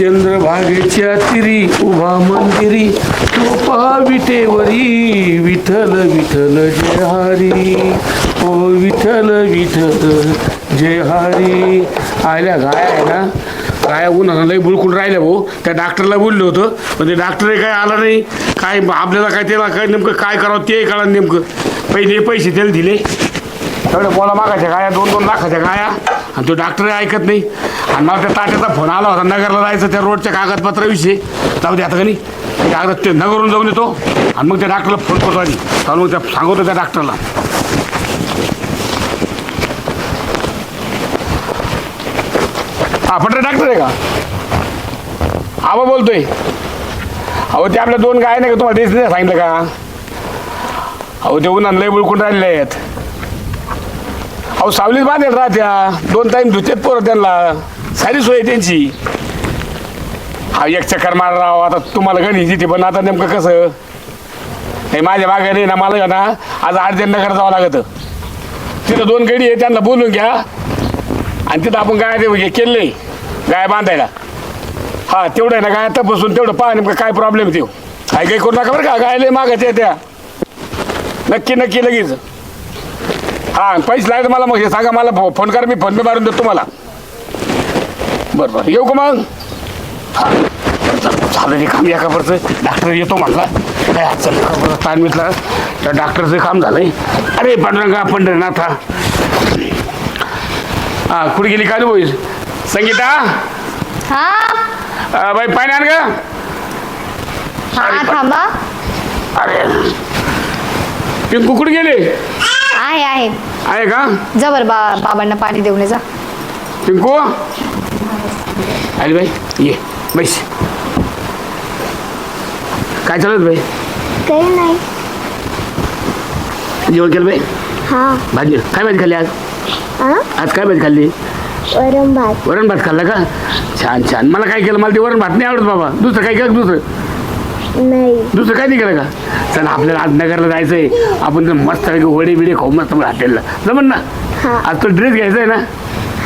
चंद्रभागेच्या तिरी उभा मंदिरी तो पहा विटेवरी विठल विठल जय हरी. ओ विठल विठल जय हरी. आयल्या गाय आहे ना? काय उन्हानं लई बुळकून राहिल्या भाऊ. त्या डॉक्टरला बोललो होतं. पण ते डॉक्टर काय आला नाही. काय आपल्याला काय त्याला काय नेमकं काय करावं ते कळा नेमकं. पहिले पैसे त्याला दिले. एवढ्या बोला मागायच्या गाया दोन दोन लाखाच्या गाया. आणि तो डॉक्टर ऐकत नाही. आणि मला त्या ताट्याचा फोन आला होता नगरला जायचं त्या रोडच्या कागदपत्राविषयी जाऊ द्या आता का नाही ते कागद ते नगरून जाऊन येतो आणि मग त्या डॉक्टरला फोन करतो आधी. चालू मग त्या सांगतो त्या डॉक्टरला हा पटरे डॉक्टर आहे का? आवा बोलतोय. अहो ते आपल्या दोन गाय नाही का तुम्हाला तेच नाही सांगितलं का? अहो ते उन्हानं लय बुळकून राहिलेले आहेत. अहो सावलीत बांधेल राहत्या दोन टाईम धुतेत पोरं त्यांना. सारी सोय त्यांची. हा एक चक्कर मार राव. आता तुम्हाला गणी जिथे पण आता नेमकं कसं? हे माझ्या मागे नाही ना मला ना आज अर्जंट नगर जावं लागतं. तिथं दोन गडी आहे त्यांना बोलून घ्या. आणि तिथं आपण गाय ते केले गाय बांधायला. हा तेवढं आहे ना गाय तपासून तेवढं पहा नेमकं काय प्रॉब्लेम ते काय काही करू नका बरं का गाय लय आहे त्या. नक्की नक्की लगेच. हा पैसे लागले मला मग हे सांगा मला फो- फोन करा मी फोन पे मारून देतो तुम्हाला. बरं बरं. येऊ का मग? हा झालं रे काम एका बरचं डॉक्टर येतो म्हटला. काय अडचण नाही का बरं ताण मिटला. त्या डॉक्टरचं काम झालंय. अरे पांडुरंगा पंढरनाथा. हा कुठे गेली? काय बोल संगीता? हा? अं, बाई पाणी आण का हा थांबा. अरे. पिंकू कुठे गेले? आहे आहे. आहे का? जबर बा बाबांना पाणी देऊन ये जा. पिंकू? अरे बाई ये बैस. काय चालत बाई? काही नाही. जेवण केलं बाई? हा. भाजी. काय भाजी खाल्ली आज? हा आज काय भाजी खाल्ली? वरण भात. वरण भात खाल्ला का? छान छान. मला काय केलं? मला ते वरण भात नाही आवडत बाबा. दुसरं काय केलं दुसरं? नाही. दुसरं काय नाही केलं का? चला आपल्याला आज नगरला जायचंय. आपण तर मस्त वडे बिडे खाऊ मस्त हॉटेलला. जमन ना? हा. आज तुला ड्रेस घ्यायचा आहे ना?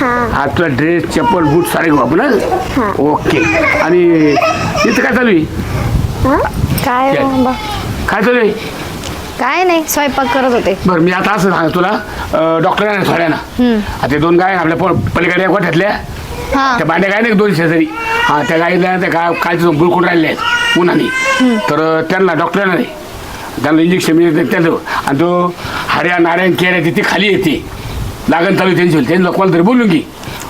हा. आज तुला ड्रेस चप्पल बूट सारे घेऊ आपण हं? ओके आणि इथं काय चालू आहे? हा? काय काय? चालू आहे? काय नाही स्वयंपाक करत होते. बरं मी आता असं सांग तुला. डॉक्टर आहे ना आता ते दोन गाय आपल्या प- पलीकडे गोठ्यातल्या. हा. त्या बांड्या गाय नाही का दोन शेजारी. हा त्या गाईला त्या गाय काय बुळकून राहिल्या आहेत उन्हाने. तर त्यांना डॉक्टर नाही त्यांना इंजेक्शन मिळते त्याचं. आणि तो हऱ्या नारायण केऱ्या तिथे खाली येते. लागण चालू त्यांची त्यांना कोणाला तरी बोलून घे.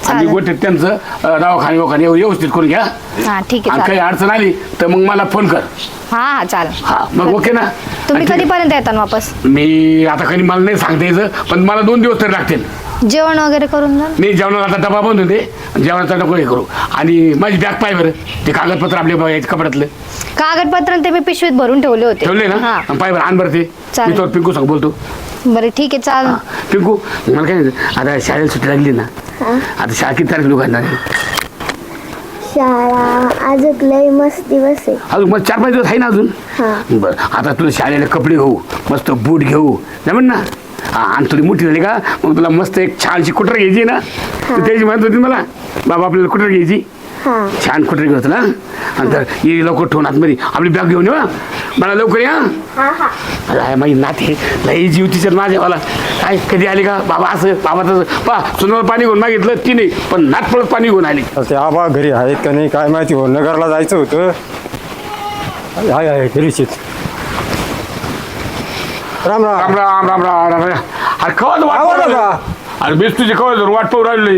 आणि. गोठ्यात त्यांचं दवाखाने वखाने व्यवस्थित करून घ्या. हा ठीक आहे आणि काही चालेल अडचण आली तर मग मला फोन कर. हा हा चालेल. हा मग ओके ना? तुम्ही आणि कधीपर्यंत येतात वापस? मी आता कधी मला नाही सांगता यायचं पण मला दोन दिवस तरी लागतील. जेवण वगैरे करून जा. मी जेवणाला आता डबा बंद होते. जेवणाचा नको हे करू. आणि माझी बॅग पाय बरं. ते कागदपत्र आपले बघायचे कपड्यातलं कागदपत्र ते मी पिशवीत भरून ठेवले होते. ठेवले ना? हा. आणि पाय बरं आण बरं ते. चालेल. मी तो पिंकू सांग बोलतो. बरं ठीक आहे चाल. पिंकू मला काय नाही, आता शाळेला सुट्टी लागली ना. आता शाळा किती तारीख लोक शाळा अजून लय मस्त दिवस आहे. अजून मग चार पाच दिवस आहे ना अजून? हा. बरं आता तुला शाळेला कपडे घेऊ मस्त बूट घेऊ. जमेन ना? हा, आणि थोडी मोठी झाली का मग तुला मस्त एक छानशी कुटर घ्यायची ना तू त्याची म्हणत होती मला. बाबा आपल्याला कुटर घ्यायची? हा. छान कुठे घेतो ना आणि तर ये लवकर ठेवून आतमध्ये. आपली बॅग घेऊन येऊ हं. मला लवकर या हा. हा अरे माझी नाते लई जीव तिच्यात माझ्या मला काय कधी आली का? बाबा असं बाबा तसं. पा सुनाला पाणी घेऊन मागितलं ती नाही. पण नात पळत पाणी घेऊन आली. तर ते आबा घरी आहेत का नाही काय माहिती हो नगरला जायचं होतं. हाय आहे घरीचीच राम राम राम राम राम राम राम राम. अरे कवा वाट आवाज पाहू. राहिलो? अरे बेस तुझे कवा वाट पाहू राहिलो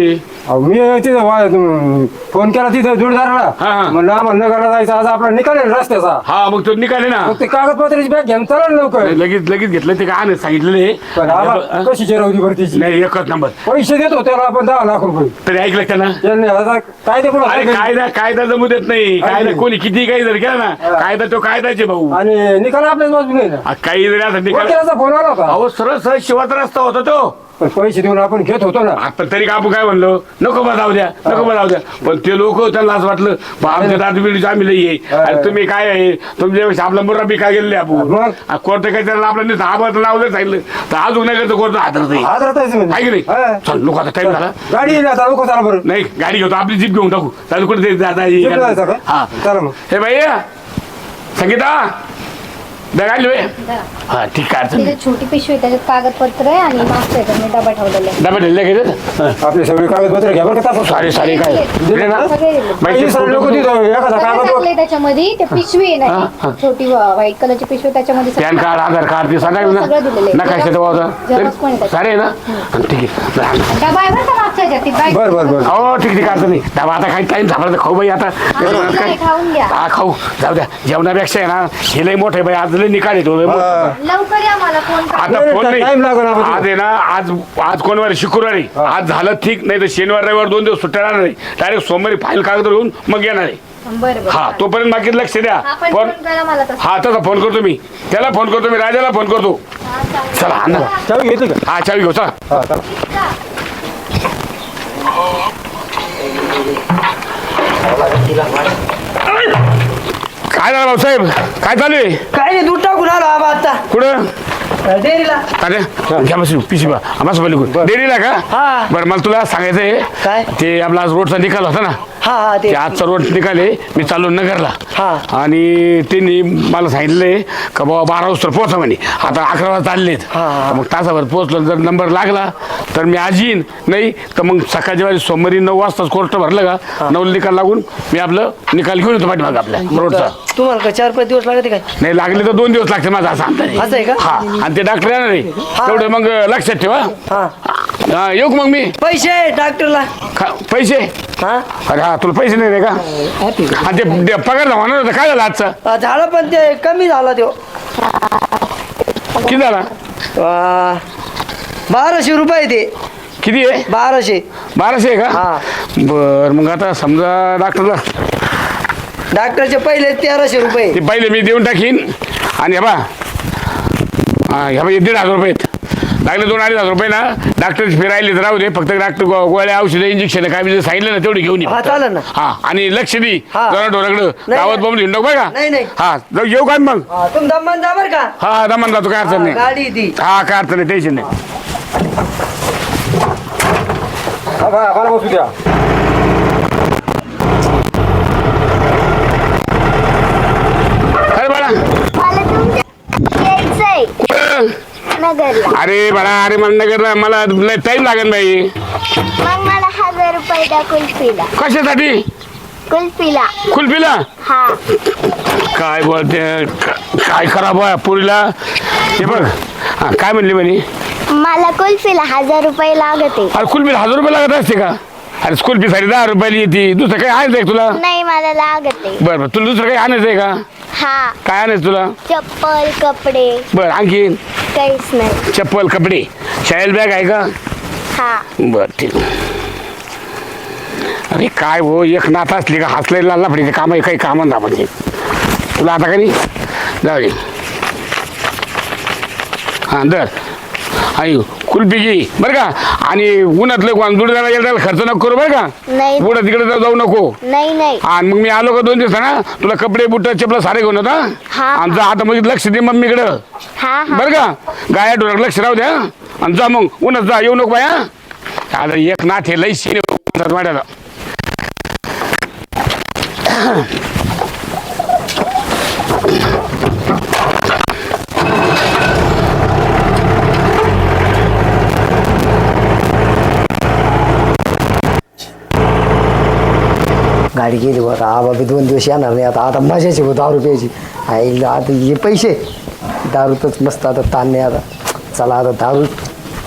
अहो, मी तिथं फोन केला तिथं हा, हा. जोडदाराला म्हणलं आम्हाला नगरला जायचं आज आपला निकाल आहे रस्त्याचा. हा मग तो निघाले ना. मग ते कागदपत्राची बॅग घेऊन चला ना लवकर. लगेच लगेच घेतलं ते काय आणत सांगितलेले पण आबा कशी चिरवली बरं तिची? नाही एकच नंबर. पैसे देतो त्याला आपण दहा लाख रुपये. तरी ऐकलं का ना त्यांनी आता काय ते अरे कायदा कायदा जमू देत नाही. कायदा कोणी किती काही जर केला ना कायदा तो कायदाचे भाऊ. आणि निकाल आपल्याच बाजूने आहे ना. आ, काही जरी असं निकाल वकिलाचा फोन आला होता? अहो सरळ सरळ शिवाचा रस्ता होता तो. पण पैसे देऊन आपण घेत होतो ना? आपण तरी का आपण काय म्हणलो? नको बा जाऊ द्या नको बा जाऊ द्या. पण ते लोक त्यांना असं वाटलं बा आमच्या दादू बिडू आम्ही लई आहे. आणि तुम्ही काय आहे? तुमच्या आपला मुर्रा बी काय गेले आपण. मग? कोर्ट काय त्याला आपलं नाही आबाद नाव सांगितलं तर अजून नाही करतो कोर्ट हातरत आहे? आज राहतायचं म्हणजे. आहे की नाही. चल लोक आता टाइम झाला. गाडी येईल आता नको चला बरं नाही गाडी घेतो आपली जीप घेऊन टाकू. चालू कुठे जाता का? हा. चला मग. हे बाई संगीता. दगाली हा ठीक आहे तिथे. छोटी पिशवी आहे, त्याच्यात कागदपत्र आहे आणि मागच्या ह्याच्यात मी डबा ठेवलेला आहे. डबा दिले आपले सगळे कागदपत्र घ्या बरं का. सारे सारे काय? दिले ना? सगळे दिले. बाई, ते काही सगळे लोक फोटो- तिथं एखादा सगळं कागद टाकलंय त्याच्यामध्ये ते पिशवी आहे हा. ना छोटी व्हाईट कलरची पिशवी त्याच्यामध्ये सगळं पॅन कार्ड आधार कार्ड ते सगळं हो, सगळं दिलेलं आहे. ना पण आहे त्याच्यात. सारे आहे ना? ठीक आहे. डबा आहे बरं का ती. बरं बरं बरं. हो ठीक ठीक अडचण नाही. डबा आता काही टाइम झाला तर खाऊ बाई आता. हा, नाही, खाऊन घ्या. हा खाऊ. जाऊ द्या. जेवणापेक्षा आहे ना हे लई मोठं आहे बाई. आज लई निकाल येतो हा. लवकर या मला फोन करा. आता नाही, फोन नाही, नाही time लागेल आपण. आज आहे ना आज आज कोणवारी? शुक्रवारी. आज झालं ठीक नाही तर शनिवार रविवार दोन दिवस सुट्ट्या राहणार नाही. डायरेक्ट सोमवारी फाईल कागद घेऊन मग येणार आहे. बरं बरं हा. तोपर्यंत बाकी लक्ष द्या. हा पण फोन फोन करा मला तसं. हा तसा फोन करतो मी. त्याला फोन करतो मी राजाला फोन करतो. हा, चालेल. चला अण्णा चावी घेते का? हा चावी घेऊ चला. हा चला. काय झालं भाऊसाहेब? काय चालू आहे? काय नाही दूध टाकून आलो आबा आता. कुठं? डेअरीला. अरे घ्या बस पिशी बा. आम्हाला पलीकडून डेअरीला का? हा. बरं मला तुला सांगायचंय. काय? ते आपला आज रोडचा निकाल होता ना. हा हा ते ते आजचा रोड निकाले मी चाललो नगरला. हा. आणि त्यांनी मला सांगितलंय का बाबा बारा वाजता पोहोचा म्हणे. आता अकरा वाजता चाललेत. हा, हा. मग तासाभर पोहोचलो जर नंबर लागला तर मी आज येईन. नाही तर मग सकाळच्या वेळी सोमवारी नऊ वाजताच कोर्ट भरलं का? नऊ निकाल लागून मी आपलं निकाल घेऊन येतो पाठीमाग आपल्या रोडचा. तुम्हाला काय चार पाच दिवस लागते काय? नाही लागले तर दोन दिवस लागते माझा असा अंदाज असं आहे का? हा. आणि ते डॉक्टर येणार आहे. तेवढं मग लक्षात ठेवा. हा. हा, येऊ का मग मी? पैसे डॉक्टरला खा- पैसे? हा? अरे हा तुला पैसे नाही रे का? आणि ते ते पगार होणार होता काय झालं आजचा? झालं पण ते कमी झाला तो. किती झाला? बाराशे रुपये ते. किती आहे? बाराशे. बाराशे आहे का? हा. बर मग आता समजा डॉक्टरला डॉक्टरचे पहिले तेराशे रुपये. ते पहिले मी देऊन टाकीन. आणि हे बा हा ह्या बा हे दीड हजार रुपये आहेत. लागले दोन अडीच हजार रुपये ना डॉक्टर फिरायले तर राहू दे फक्त डॉक्टर गोळ्या औषधं इंजेक्शन काय मी सांगितलं ना तेवढी घेऊन ये हा, फक्त. चालेल ना. हा आणि लक्ष दे हा. जरा ढोराकडं नाही, गावात नाही. बॉम्ब हिंडो बघा नाही, नाही. हा जाऊ येऊ का मग हा, तुम्ही दमन जा बरं का हा दमान जातो काय अडचण हा, नाही गाडी ती हा काय अडचण नाही टेन्शन नाही बा- मला बसू द्या अरे बाळा मला तुमच्या यायचंय कुठं? नगरला. अरे बाळा अरे मला नगर मला टाईम लागेल बाई. मग मला हजार रुपये द्या कुल्फीला. कशासाठी? कुल्फीला. कुल्फीला? हा. काय बोलते का- काय खराब आहे पुरीला? हे बघ. हा काय म्हणली म्हणे? मला कुल्फीला हजार रुपये लागत. अरे कुल्फी हजार रुपये लागत असते का? अरे कुल्फी साडी दहा रुपयाला येते. दुसरं काही आणायचं आहे का तुला? नाही मला लागत. बरं बरं. तुला दुसरं काही आणायचं आहे का? हा. काय आणायचं तुला? चप्पल कपडे. बरं आणखीन? काहीच नाही. चप्पल कपडे. शाळेल बॅग आहे का? हा. बरं ठीक. अरे काय हो एक नात असली का हसले लाला पडे काम आहे काही कामं ना म्हणजे तुला आता काही जाऊ दे. हां दर आई कुल्फी घे बरं का? आणि उन्हातलं कोण दुडदाला गेला खर्च नको करू बरं का? नाही. पुढं तिकडे जाऊ जाऊ नको. नाही नाही. आणि मग मी आलो का दोन दिवस ना तुला कपडे बुट चपला सारे घेऊन होता हा. आमचं आता मग लक्ष दे मम्मीकडं हा हा. बरं का? गाया डोळ्यात लक्ष राहू द्या आणि जा मग उन्हात जा येऊ नको बाया. आता एक नाथ हे लई शिने वाड्याला. गाडी गेली बघ आता आबा बी दोन दिवस येणार नाही. आता आता मजाची हो दारू प्यायची. आईला आता हे पैसे. दारूतच मस्त आता ताण नाही आता. चला आता दारू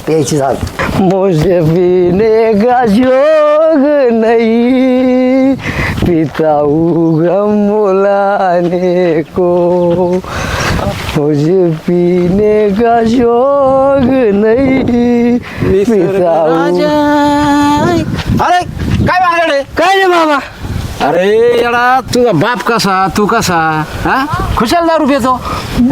प्यायची झाल. मुझे पीने का शौक नहीं. पिता गम बुलाने को. मुझे पीने का शौक नहीं पिता अरे काय आहे काय रे बाबा? अरे येडा तुझा बाप कसा तू कसा हा? खुशाल दारू पितो.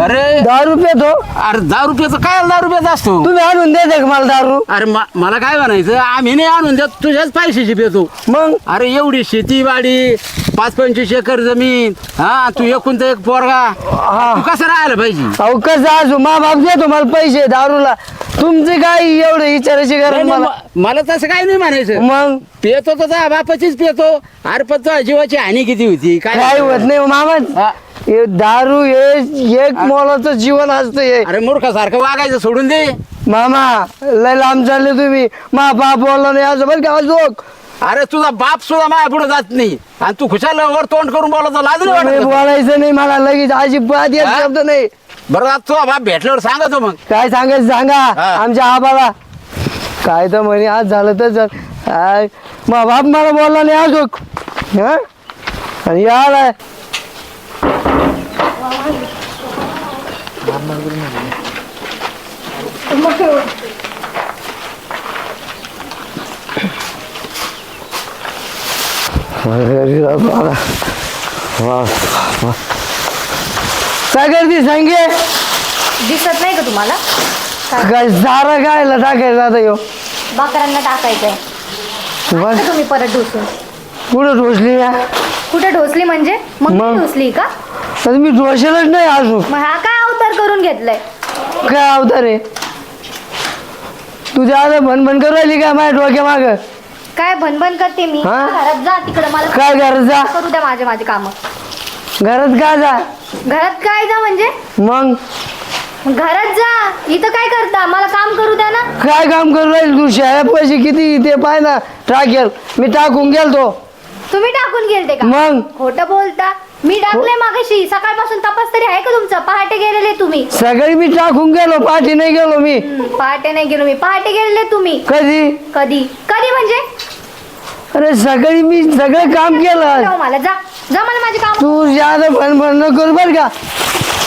अरे दहा रुपये तो अरे दहा रुपयाचं काय दहा रुपयाचा असतो? तुम्ही आणून देते का मला दारू? अरे म- मला काय म्हणायचं आम्ही नाही आणून देत तुझ्याच पैशाची पितो. मग? अरे एवढी शेती वाडी पाच पंचवीस एकर जमीन हा तू एकूण एक पोरगा. तू कसं राहायला पाहिजे? अहो कसं असू मा बाप देतो मला पैसे दारूला. तुमचे काय एवढं विचारायची नाही, गरज नाही, मला. म- मला तसं काही नाही म्हणायचं. मग? पितो तर बापाचीच पितो अरे पण तुझ्या जीवाची हानी किती होती? काय होत नाही मामा. हा. हे दारू हे एक मोलाचं जीवन असतं हे. अरे मूर्खासारखं वागायचं सोडून दे. मामा लय लांब चालले तुम्ही. मा बाप बोलला नाही असं बरं का जोक अरे तुझा बाप सुद्धा माझ्या पुढे जात नाही. आणि तू खुशाल वर तोंड करून बोलत लाज नाही मी वाटत का? बोलायचं नाही मला लगेच अजिबात येत हा? शब्द नाही. बरं आता तुझा बाप भेटल्यावर सांगतो मग. काय सांगायचं सांगा. हा. आमच्या आबाला. काय तर म्हणे आज झालं तर झालं. काय मा बाप मला बोलला नाही अजूक हा? आणि याला. काय करते सांगे. दिसत नाही का तुम्हाला? काय? सारा गायला टाकायचं आता यो. बाकरांना टाकायचंय. बस. तुम्ही परत ढोसून. कुठं ढोसली या? कुठे ढोसली म्हणजे? मग मग? मी ढोसली का? तर मी ढोसेलच नाही अजून. मग हा काय अवतार करून घेतलाय? काय अवतार आहे? तुझ्या आता भनभन करू राहिली काय माझ्या डोक्या माग? काय भनभन करते मी? हा? घरात जा तिकडे मला काय घरात जा? करू द्या माझे माझे काम. घरात का जा घरात काय जा म्हणजे मग घरात जा इथं काय करता मला काम करू द्या ना काय काम करू राहील तू शाळा पैसे किती ते पाय ना टाकेल मी टाकून गेलतो तुम्ही टाकून गेलते का मग खोटं बोलता मी टाकले मागाशी सकाळपासून तपास तरी आहे का तुमचा पहाटे गेलेले तुम्ही सगळी मी टाकून गेलो पाठी नाही गेलो मी हम्म, पहाटे नाही गेलो मी पहाटे गेलेले तुम्ही कधी कधी कधी म्हणजे अरे सगळी मी सगळं काम केलं मला जा जा मला माझे काम. तू ज्यादा भनभन न करू बर का?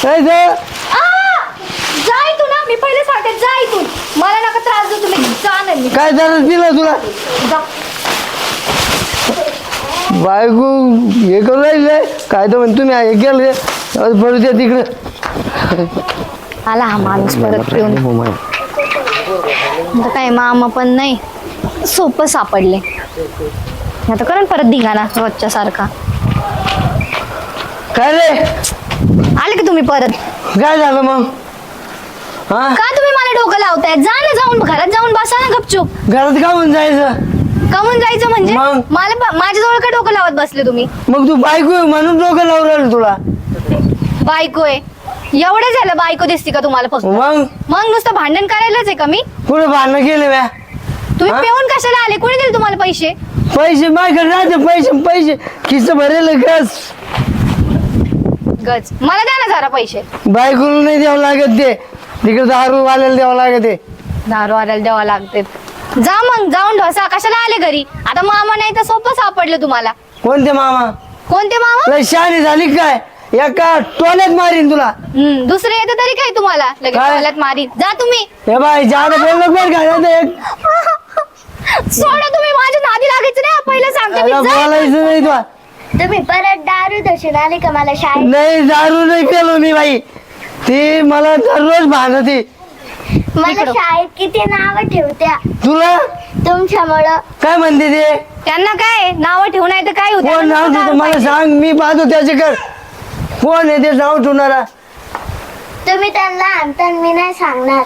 काय ते? आ! जा इथून ना मी पहिले सांगते जा इथून. मला नका त्रास देऊ तुम्ही जा ना मी काय झालं दिलं तुला? जा. बायको हे करू राहिले काय तर म्हण तुम्ही हे केलं पडू द्या तिकडे. आला हा माणूस परत पिऊन आता काय मामा पण नाही. सोपं सापडले. आता करण परत धिंगाणा रोजच्या सारखा काय रे? आले का तुम्ही परत? काय झालं मग? हा? का तुम्ही मला डोकं लावताय? जा ना जाऊन घरात जाऊन बसा ना गपचूप. घरात का म्हणून जायचं? कमून जायचं म्हणजे? मग? मला माझ्याजवळ का डोकं लावत बसले तुम्ही? मग तू बायको आहे म्हणून डोकं लावून राहिलं तुला. बायको आहे. एवढं झालं बायको दिसते का तुम्हाला फक्त? मग? मग नुसतं भांडण करायलाच आहे का मी? कुठे भांडणं केले म्या तुम्ही हा? पिऊन कशाला आले? कोणी दिले तुम्हाला पैसे? पैसे माझ्याकडे राहते पैसे पैसे किस भरेल गस गज मला द्या ना जरा पैसे. बायकोला नाही द्यावं लागत ते. तिकडे दारू वाल्याला द्यावं लागत ते. दारू आल्याला द्यावा लागते. जा मग जाऊन ढोसा. कशाला आले घरी? आता मामा नाही तर सोपं सापडलं तुम्हाला. कोणते मामा? कोणते मामा? शहाणी झाली काय? एका टोल्यात मारीन तुला. हम्म, दुसरे येतं तरी काय तुम्हाला? लगेच काय? टोल्यात मारी जा तुम्ही. हे बाय जादा बोललो बरं का? नाही तर एक सोडा तुम्ही. माझ्या नादी लागायचं नाही. पहिलं सांगते मी. याला जा. बोलायचं नाही तुला. तुम्ही परत दारू दर्शन आले का मला शाळेत? नाही दारू नाही पेलो मी बाई. ती मला दररोज भांडती. मला. शाळेत किती नाव ठेवत्या? तुला? तुमच्यामुळं. काय म्हणते ते? त्यांना काय? नाव ठेवू नाही तर काय कोण नाव ठेवतो मला सांग मी पाहतो त्याच्याकडे. कोण आहे ते नाव ठेवणारा? तुम्ही त्यांना आणता मी नाही सांगणार.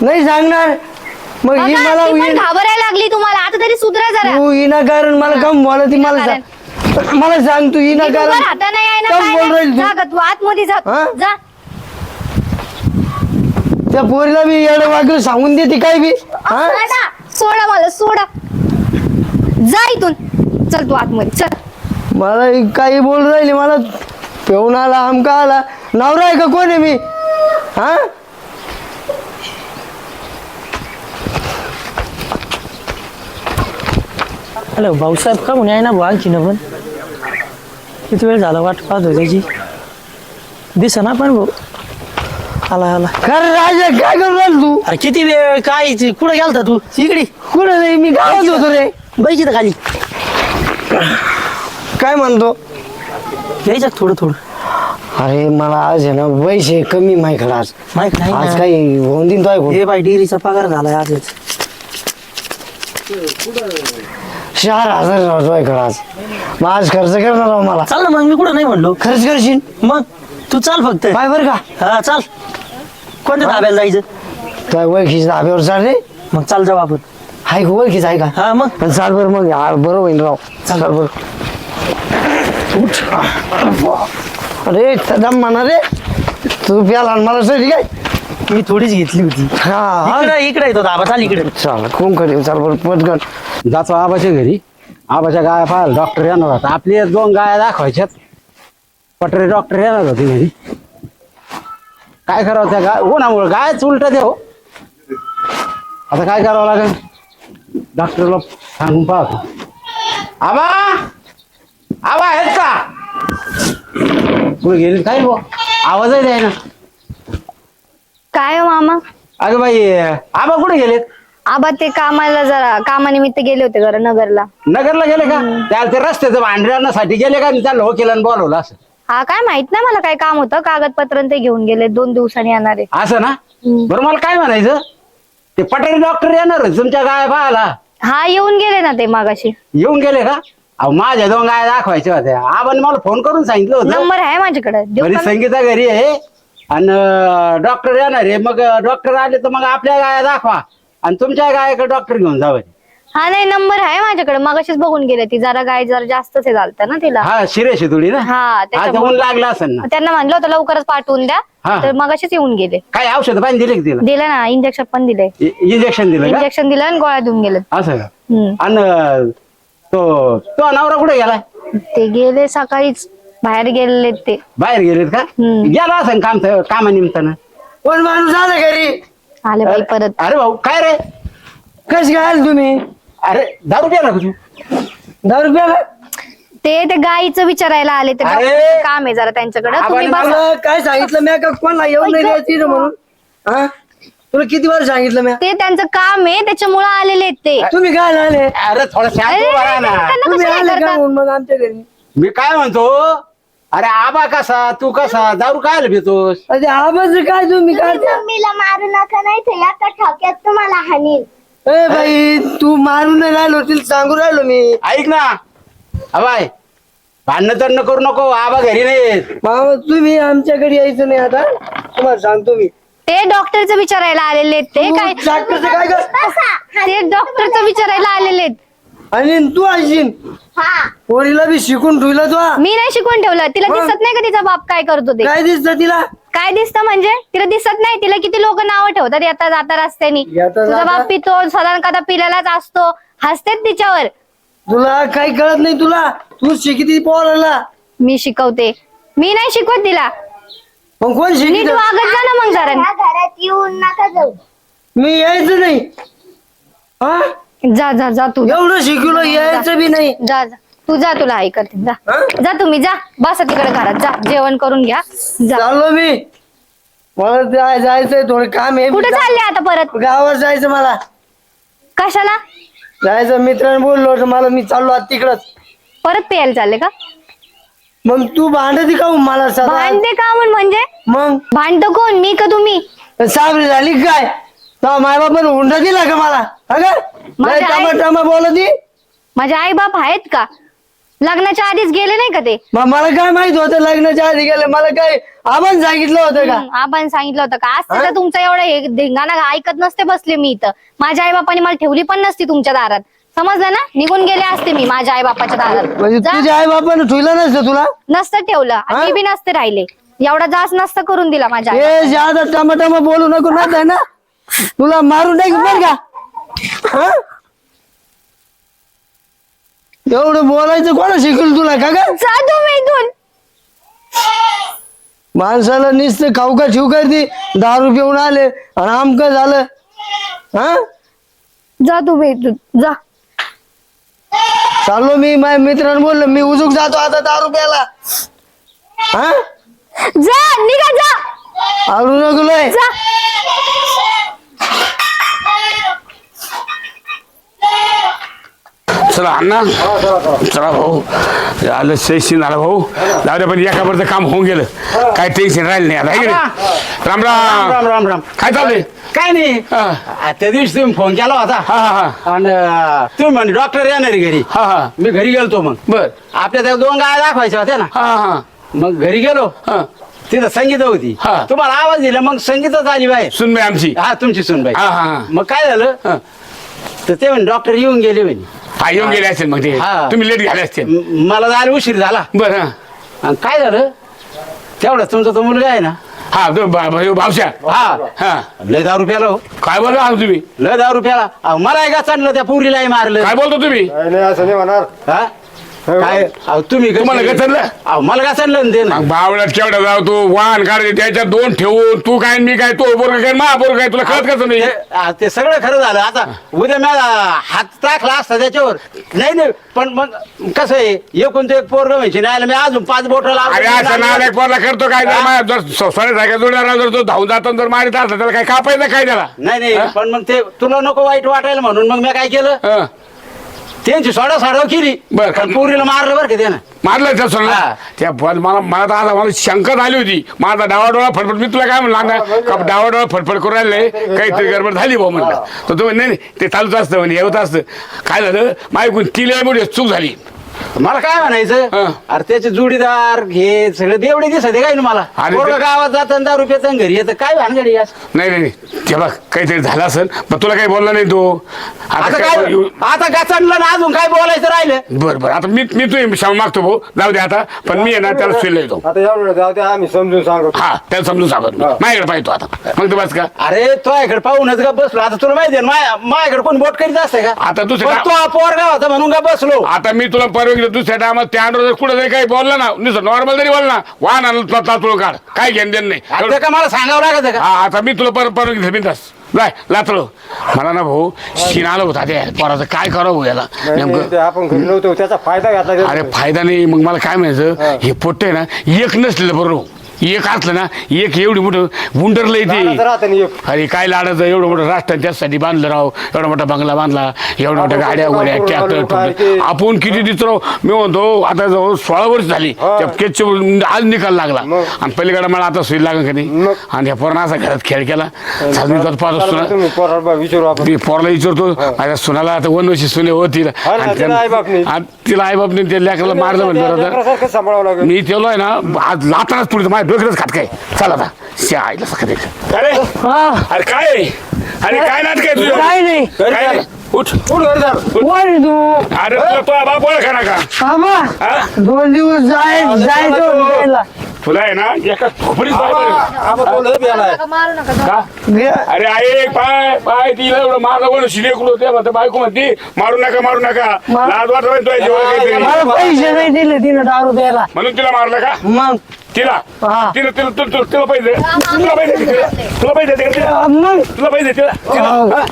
नाही सांगणार. मग ही मला घाबरायला लागली तुम्हाला. आता तरी सुधरा जरा. तू विनाकारण मला कम बोला ती मला सांग. मला सांग तू नाही आहे ना काय बोल नाही. राहील जा तू? ग, तू आतमध्ये जा हा? जा. त्या पोरीला मी एवढं वागलं सांगून देते काय बी? हा? सोडा सोडा मला सोडा. जा इथून. चल तू आतमध्ये चल. मला ही काही बोल राहिली मला पेऊन आला आमका आला. नवरा आहे का कोण आहे मी? हा? हॅलो भाऊसाहेब का म्हणे? आहे ना भाऊ आणखी ना पण किती वेळ झाला वाट पाहत होती त्याची दिसा ना पण भाऊ. आला आला. खरं राजा काय करू राहिला तू? अरे किती वेळ काय कुठं गेलता तू? इकडे. कुठं नाही मी गावात होतो रे. तर खाली. काय म्हणतो? यायचं थोडं थोडं? अरे मला आज आहे ना पैसे कमी माहिती आज. माहीत नाही आज ना. काही होऊन दिन तो हे बाई डिरीचा पगार झालाय आजच. चार हजार राहतोय आज मग आज खर्च करणार आहो मला. चाल ना मग मी कुठं नाही म्हणलो. खर्च करशील? मग तू चाल फक्त. पाय बरं का? हा चाल. कोणत्या धाब्याला जायचं? तुझ्या ओळखीच्या धाब्यावर चाल रे. मग चाल जाऊ आपण. हाय ओळखीच आहे का? हा मग. पण चाल बरं मग हा, बरं होईल राव. चाल. बरं. अरे दम म्हणा रे. तू प्याला आणि मला सरी काय? मी थोडीच घेतली होती. हा. हा. इकडे इकडे येतो धाबा चाल इकडे. चाल कोण करेल चाल बरं पटकन. जातो आबाच्या घरी. आबाच्या गाया पाहायला डॉक्टर येणार होता. आपली एक दोन गाया दाखवायच्यात. पटरे डॉक्टर येणार होते घरी. काय करावं त्या गाय? उन्हामुळे गायच उलट देव आता काय करावं लागेल? डॉक्टरला सांगून पाहतो. आबा! आबा आहेत का? पुढे गेली? काय? आवाजही द्याय ना काय हो मामा? अगं बाई आबा कुठे गेलेत? आबा ते कामाला जरा कामानिमित्त गेले होते जरा नगरला. नगरला गेले का? त्या ते रस्त्याचं भांडण्यासाठी गेले का? मी त्यांना वकिलांना बोलवलं असं. हा काय माहीत नाही मला काय काम होतं. कागदपत्र ते घेऊन गेले. दोन दिवसांनी येणार. आहे असं ना? बरं मला काय म्हणायचं? ते पटेल डॉक्टर येणार तुमच्या गाय पाहायला. हा येऊन गेले ना ते मागाशी. येऊन गेले का? अहो माझ्या दोन गाय दाखवायच्या होत्या. आपण मला फोन करून सांगितलं होतं. नंबर आहे माझ्याकडे. देऊ बरी का? मी? संगीता घरी आहे. आणि डॉक्टर येणार आहे. मग डॉक्टर आले तर मग आपल्या गाया दाखवा. आणि तुमच्या गायाकडे डॉक्टर घेऊन जावं हा नाही नंबर आहे माझ्याकडे. मगाशीच बघून गेले ती. जरा गाय जरा जास्तच हे झालतं ना तिला. हा शिरेशी थोडी ना? हा हा त्याच्यामुळे. लागला असेल ना. त्यांना म्हणलं होतं लवकरच पाठवून द्या. हा. तर मगाशीच येऊन गेले. काय औषध पाणी दिले का तिला? दिलं ना इंजेक्शन पण दिले. इंजेक्शन दिलं का? इंजेक्शन दिलं आणि गोळ्या देऊन गेले. असं का. आणि तो तो नवरा कुठे गेलाय ते गेले सकाळीच. बाहेर गेलेले ते. बाहेर गेलेत का? हम्म. गेला असं काम कामानिमित्तानं कोण माणूस आला घरी? आले बाई परत. अरे भाऊ काय रे? कशी काय आले तुम्ही? अरे दारू प्याला का तू? दहा रुपयाला ते ते गाईचं विचारायला आले ते अरे! डॉक्टरचं काम आहे जरा त्यांच्याकडे. तुम्ही आबाने बसा. मला काय सांगितलं मी का? कोणाला येऊन नाही द्यायची ना म्हणून? हा? तुला किती वेळ सांगितलं मी? ते त्यांचं काम आहे त्याच्यामुळे आलेले आहेत ते. तुम्ही काय आले? अरे थोडं शांत अरे, उभा राहा ना. त्यांना तुम्ही कशाला आले का करता? म्हणून मग आमच्या घरी? मी काय म्हणतो? अरे आबा कसा तू कसा? दारू काय पितोस? अरे आवाज काय तुम्ही काय तुम्ही मम्मीला मारू नका नाही तर एका ठोक्यात तुम्हाला हानील ए बाई तू मारून नाही राहिलो तिला सांगू राहिलो मी. ऐक ना. अबाय भांडण तंड करू नको आबा घरी नाही मामा तुम्ही आमच्याकडे यायचं नाही आता. तुम्हाला सांगतो मी. ते डॉक्टरचं विचारायला आलेले आहेत ते काय तू डॉक्टरचं काय कर ते डॉक्टरचं विचारायला आलेले आहेत. आणि तू ऐशीन हा. पोरीला बी शिकून ठेवलं तू मी नाही शिकवून ठेवलं. तिला मग? दिसत नाही का तिचा बाप काय करतो ते? काय दिसत तिला? काय दिसतं म्हणजे? तिला दिसत नाही. तिला किती लोक नावं ठेवतात येता जाता रस्त्यानी. येता तुझा जाता? बाप पितो साधारण कदा पिल्यालाच असतो. हसतेत तिच्यावर. तुला काही कळत नाही तुला? तू शिकती पोराला. मी शिकवते. मी नाही शिकवत तिला. मग कोण नीट शिकित? वागत जा ना मग जरा. घरात येऊन नका जाऊ. मी यायचं नाही. हा? जा जा जा तू. एवढं शिकलो यायचं बी नाही. जा जा. तू जा तुला आई करते. जा. हा? जा तुम्ही जा. बसा तिकडे घरात. जा. जेवण करून घ्या. जा. चाललो मी. मला जाय- जायचंय थोडं काम आहे. कुठे चालले आता परत? गावात जायचं मला. कशाला? जायचं मित्राने बोललो होतं मला मी चाललो आता तिकडच. परत प्यायला चालले का? मग तू भांडती का हो मला सदा भांडते का म्हणून म्हणजे? मग? भांडतो कोण? मी का तुम्ही? साबरी झाली काय? तो मायबापानं हुंडा दिला का मला? हा माझ्या टामा आई- टामा बोलती माझे आई बाप आहेत का? लग्नाच्या आधीच गेले नाही का ते? मला काय माहीत होतं लग्नाच्या आधी गेलं? मला काय आपण सांगितलं होतं का? हम्म, आपण सांगितलं होतं का? आज हा? तर तुमचं एवढं हे धिंगाणा ऐकत नसते बसले मी इथं. माझ्या आई बापाने मला ठेवली पण नसती तुमच्या दारात. समजलं ना? निघून गेले असते मी माझ्या आई बापाच्या दारात. म्हणजे जा. तुझ्या आई बापानं ठेवलं नसतं तुला? नसतं ठेवलं. आणि हा? मी बी नसते राहिले. एवढा जास नसतं करून दिला माझ्या आई हे ज्यादा टामा टामा बोलू नको ना तुला मारून नाही बरं का? एवढं बोलायचं कोणा शिकवलं तुला का ग? जा तुम्ही इथून. माणसाला नुसतं खाऊ का ठेवू करते दारू पिऊन आले आणि आमक झालं. हा? जा तुम्ही इथून. जा. चाललो मी माझ्या मित्रांनी बोललो मी उजूक जातो आता दारू प्यायला. हा? जा निघा जा. आवडू नको लय जा. चला अण्णा. चला भाऊ. आलं सेशन आला भाऊ. जाऊ दे पण एकावरचं काम होऊन गेलं. काय टेन्शन राहिलं नाही आता. है की नाही? राम राम. राम राम राम काय चाललंय काय नाही. हा. आ, त्या दिवशी तुम्ही फोन केला होता. हा हा हा. आणि अं, तुम्ही म्हणजे डॉक्टर येणार आहे घरी. हा हा. मी घरी गेलतो मग. बर. आपल्या त्या दोन गाय दाखवायच्या होत्या ना. हा हा मग घरी गेलो. हा. तिथं संगीत होती. हा. तुम्हाला आवाज दिला मग संगीतच आली बाहेर. सुन बाई आमची. हा तुमची सुनबाई हा, हा, हा. मग काय झालं? हा. तर ते म्हणे डॉक्टर येऊन गेले म्हणे. हा येऊन गेले असतील मग ते. हा. तुम्ही लेट झाले असतील. म- मला जायला उशीर झाला. बर. हा आणि काय झालं? तेवढा तुमचा तो मुलगा आहे ना? हा तो भावशा हा. हा. लय दारू प्याला हो. काय बोलतो आहो तुम्ही? लय दारू प्याला. अहो, मला का चाललं त्या पुरीलाही मारलं? काय बोलतो तुम्ही? नाही नाही, असं नाही होणार. हा? काय? अहो, तुम्ही कसे- तुम्हाला गचरलं? अहो मला का चाललं ते ना बावळ्यात केवढा जाऊ तू? वाहन काढ त्याच्यात दोन ठेवून तू काय आणि मी काय? तो बोर काय मा बोर काय? तुला कळत कसं नाही? ते आ, ते सगळं खरं झालं. आता उद्या मी हात टाकला असता त्याच्यावर. नाही नाही पण मग कसं आहे? एकूण ते एक पोरग म्हणजे नाही मी अजून पाच बोट अरे असं नालायक पोरला करतो काय? जर मा- जर सोसायटी जोडणार जर तो धावून जाताना जर मारित असला त्याला काय कापायचं काय त्याला? नाही नाही पण मग ते तुला नको वाईट वाटायला म्हणून मग मी काय केलं? हं. त्यांची सोडा साडव केली. बरं. पण पोरीला मारलं बरं का त्यानं? मारलं त्या सोडला हा. त्या मला मला तर आता मला शंका झाली होती. माझा डावा डोळा फडफड मी तुला काय म्हणला ना का डावा डोळा फडफड करून राहिले काहीतरी गडबड झाली भाऊ म्हणलं. तर तुम्ही नाही नाही ते चालूच असतं म्हणे येत असतं. काय झालं? माझ्याकडून तिला मोठी चूक झाली. मला काय म्हणायचं? हं. अरे त्याचे जोडीदार हे सगळे देवडे दिसत आहे काय ना मला अरे पोरगं ते- गावात जातात दारू रुपयाचा घरी येतं. काय भानगडी असं? नाही नाही नाही. ते बघ काहीतरी झालं असेल पण तुला काही बोलला नाही तो. आता काय आता गचडलं ना अजून काय बोलायचं राहिलं? बरं बरं. आता मी मी तुझी क्षमा मागतो भाऊ. जाऊ दे आता. पण मी ना त्याला सुईल येतो आता एवढं जाऊ दे आम्ही समजून सांगतो. हा त्याला समजून सांगत. मी. माझ्याकडे पाहिजे तो आता. मग तू बस का? अरे तो इकडे पाहूनच का बसलो. आता तुला माहिती आहे ना, माझ्याकडे कोण बोट करीत असते का? आता पण तो पोरगा होता म्हणून का बसलो. आता मी तुला परवानगी दुसऱ्या टायमात त्या अंडर कुठं जरी काही बोलला ना नुसतं नॉर्मल जरी बोलला वाहन आणलं तुला तातुळ काढ. काय घेण देण नाही. आता का मला सांगावं लागत का? हा आता मी तुला पर परवानगी दिली बिंदास. जाय लातलो मला ना भाऊ शिन आलं होता ते पोराचं काय करावं भाऊ याला नेमकं ते आपण घरी नव्हतो त्याचा फायदा घेतला अरे फायदा नाही. मग मला काय म्हणायचं? हे. पोट्ट आहे ना एक नसलेलं बरोबर एक असलं ना एक एवढी मोठं गुंडरलं येते एक. अरे काय लाडाचं? एवढं मोठं राष्ट्र त्यासाठी बांधलं राव. एवढा मोठा बंगला बांधला. एवढ्या मोठ्या गाड्या वगैरे ट्रॅक्टर आपण किती राव? मी म्हणतो आता जवळ सोळा वर्ष झाली. त्या केसचे आज निकाल लागला? आणि पलीकडे मला आता सुई लागेल का नाही? मग? आणि त्या पोरानं असा घरात खेळ केला. जात पाहत असतो मी पोरला विचारतो. माझ्या सुनाला आता वनवशी सुने होती. हा तिला आई बापने ते लेकराला मारलं म्हणलं मी तेलो आहे ना आज लातानाच पुढे माझ्या डोक्यातच खात काय चला आता. शे आईला सकाळ अरे अरे काय आहे? अरे काय नाटक आहे तुझं? काय नाही. काय नाही? उठ. उठ घरी जा. कोण आहे तू? अरे तुला तो बाप ओळखा ना का? बाबा हा? दोन दिवस जाय जायचं होतं. तुला आहे ना एका खोपडीत. मारू नका का? गे- अरे आहे पाय पाय तिला एवढं मारलं कोण शिलेकुलो ते म्हणते बायको म्हणते मारू नका मारू नका. लाज वाटत तुझ्या जीवाला काहीतरी. मला पैसे नाही दिले तिनं दारू द्यायला म्हणून तिला मारलं का? मग तिला हा. तिला तिला तुला तुला- तुला पाहिजे तुला पाहिजे तिला तुला पाहिजे तिला तिला पाहिजे तिला तिला हा?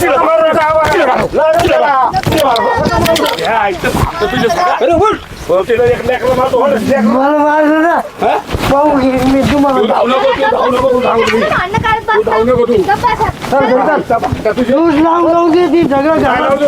तिला मारू नका, तिला मारू. तिला मारू. तिला मारू. या, इथं थांबतो तुझ्या- अरे उठ. हो, तिला एक लेकरं मारतो, हो, लेकरं. मला मारलं ना हा? पाहू घे मी तू तुम्हाला धावू नको तू धावू नको तू धावू नको भांडणं काढत तू धावू नको तू बसा. चल, चल, चल. तुझी तूच लावून जाऊ दे ती सगळं काय घरात लावतो?